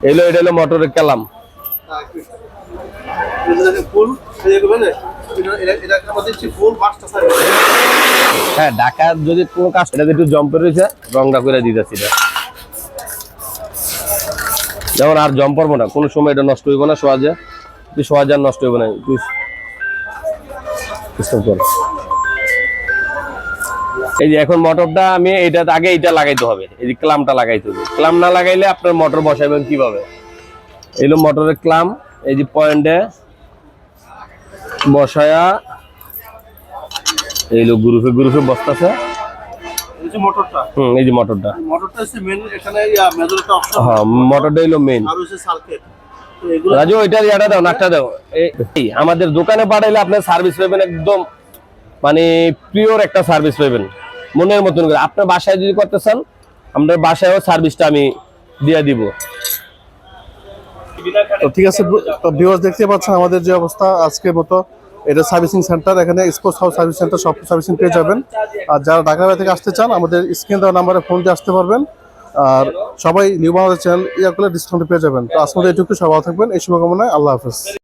এলো, এটা হলো মোটরের কালাম হ্যাঁ ঢাকা যদি কোনো কাজ এটা একটু জম্পের রয়েছে রংটা করে দিতেছি যেমন আর জম পড়ব না, কোনো সময় এটা নষ্ট হইব না সহজে সহজে আর নষ্ট হইব না তুই কর। এই যে এখন মোটরটা আমি এটা আগে এটা লাগাইতে হবে। এই যে ক্লামটা লাগাইতে হবে। ক্লাম না লাগাইলে আপনার মোটর বসাইবেন কীভাবে? এলো মোটরের ক্লাম এই যে পয়েন্টে বসায়া এইলো গ্রুপে গ্রুপে বসতেছে। এই যে মোটরটা হুম এই যে মোটরটা মোটরটা হচ্ছে মেন এখানে মেজর একটা অপশন হ্যাঁ মোটরটা হইল সার্কিট রাজু ওইটার ইয়াটা দাও নাকটা দাও। এই- এই, আমাদের দোকানে পাঠাইলে আপনার সার্ভিস পাবেন একদম মানে পিওর একটা সার্ভিস পাবেন মনের মতন করে। আপনার বাসায় যদি করতে চান আপনার বাসায়ও সার্ভিসটা আমি দিয়ে দিব। তো ঠিক আছে ভিউয়ার্স দেখতে পাচ্ছেন আমাদের যে অবস্থা আজকের মতো। এটা সার্ভিসিং সেন্টার এখানে স্পোর্টস হাউস সার্ভিস সেন্টার সব সার্ভিসিং পেয়ে যাবেন। আর যারা ঢাকা থেকে আসতে চান, আমাদের স্ক্রিন দেওয়া নাম্বারে ফোন দিয়ে আসতে পারবেন। আর সবাই নিউ বাংলাদেশ চ্যানেল ইয়া করলে ডিসকাউন্ট পেয়ে যাবেন। তো আজকে এটুকু, সবাই থাকবেন। এই শুভকামনায় আল্লাহ হাফেজ।